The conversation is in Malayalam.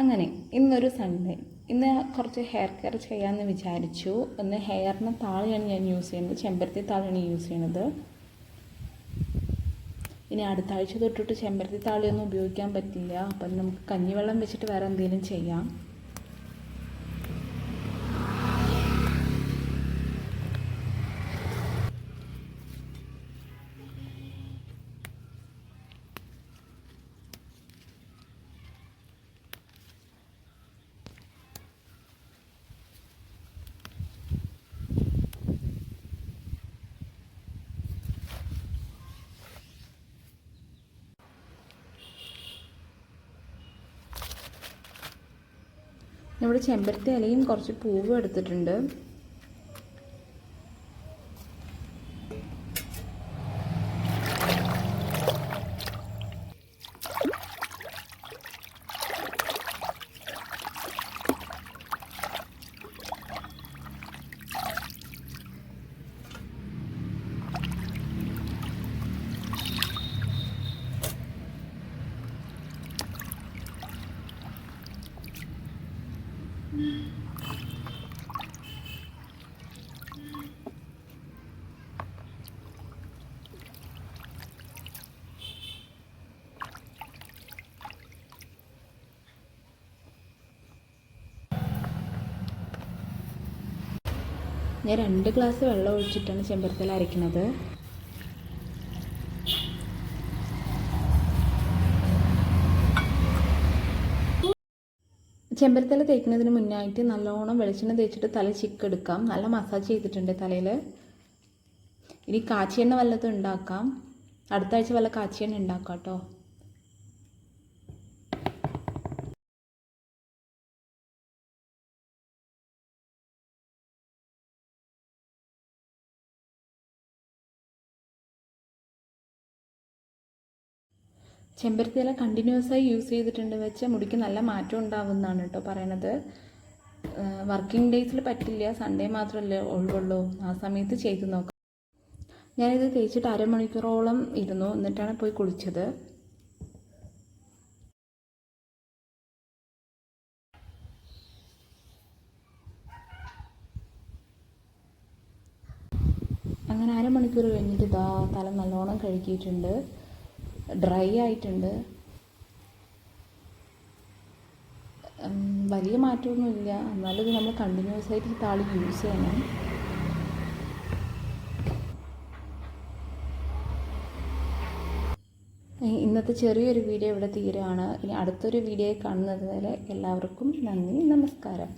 അങ്ങനെ ഇന്നൊരു സൺഡേ ഇന്ന് കുറച്ച് ഹെയർ കെയർ ചെയ്യാമെന്ന് വിചാരിച്ചു. ഒന്ന് ഹെയറിന് താളിയാണ് ഞാൻ യൂസ് ചെയ്യുന്നത്. ചെമ്പരത്തി താളിയാണ് യൂസ് ചെയ്യുന്നത്. ഇനി അടുത്ത ആഴ്ച തൊട്ടിട്ട് ചെമ്പരത്തി താളിയൊന്നും ഉപയോഗിക്കാൻ പറ്റില്ല. അപ്പം നമുക്ക് കഞ്ഞിവെള്ളം വെച്ചിട്ട് വേറെ എന്തെങ്കിലും ചെയ്യാം. ഇവിടെ ചെമ്പരത്തി ഇലയും കുറച്ച് പൂവും എടുത്തിട്ടുണ്ട്. ഞാൻ രണ്ട് ഗ്ലാസ് വെള്ളം ഒഴിച്ചിട്ടാണ് ചെമ്പരത്തിൽ അരയ്ക്കുന്നത്. ചെമ്പരത്തല തേക്കുന്നതിന് മുന്നായിട്ട് നല്ലോണം വെളിച്ചെണ്ണ തേച്ചിട്ട് തല ചിക്കെടുക്കാം നല്ല മസാജ് ചെയ്തിട്ടുണ്ട് തലയിൽ ഇനി കാച്ചിയെണ്ണ വല്ലതും ഉണ്ടാക്കാം. അടുത്ത ആഴ്ച വല്ല കാച്ചിയെണ്ണ ഉണ്ടാക്കാം കേട്ടോ. ചെമ്പരത്തി ഇല കണ്ടിന്യൂസ് ആയി യൂസ് ചെയ്തിട്ടുണ്ട് വെച്ച് മുടിക്ക് നല്ല മാറ്റം ഉണ്ടാവുന്നതാണ് കേട്ടോ പറയണത്. വർക്കിംഗ് ഡേയ്സിൽ പറ്റില്ല സൺഡേ മാത്രമല്ലേ ഉള്ളുള്ളൂ ആ സമയത്ത് ചെയ്ത് നോക്കാം. ഞാനിത് തേച്ചിട്ട് അരമണിക്കൂറോളം ഇരുന്നു. എന്നിട്ടാണ് പോയി കുളിച്ചത്. അങ്ങനെ അരമണിക്കൂർ കഴിഞ്ഞിട്ട് ഇതാ തല നല്ലോണം കഴുകിയിട്ടുണ്ട്. ഡ്രൈ ആയിട്ടുണ്ട്. വലിയ മാറ്റമൊന്നുമില്ല. എന്നാലും ഇത് നമ്മൾ കണ്ടിന്യൂസ് ആയിട്ട് ഈ താളി യൂസ് ചെയ്യണം. ഇന്നത്തെ ചെറിയൊരു വീഡിയോ ഇവിടെ തീരുകയാണ് ഇനി അടുത്തൊരു വീഡിയോ കാണുന്നത് വരെ എല്ലാവർക്കും നന്ദി നമസ്കാരം.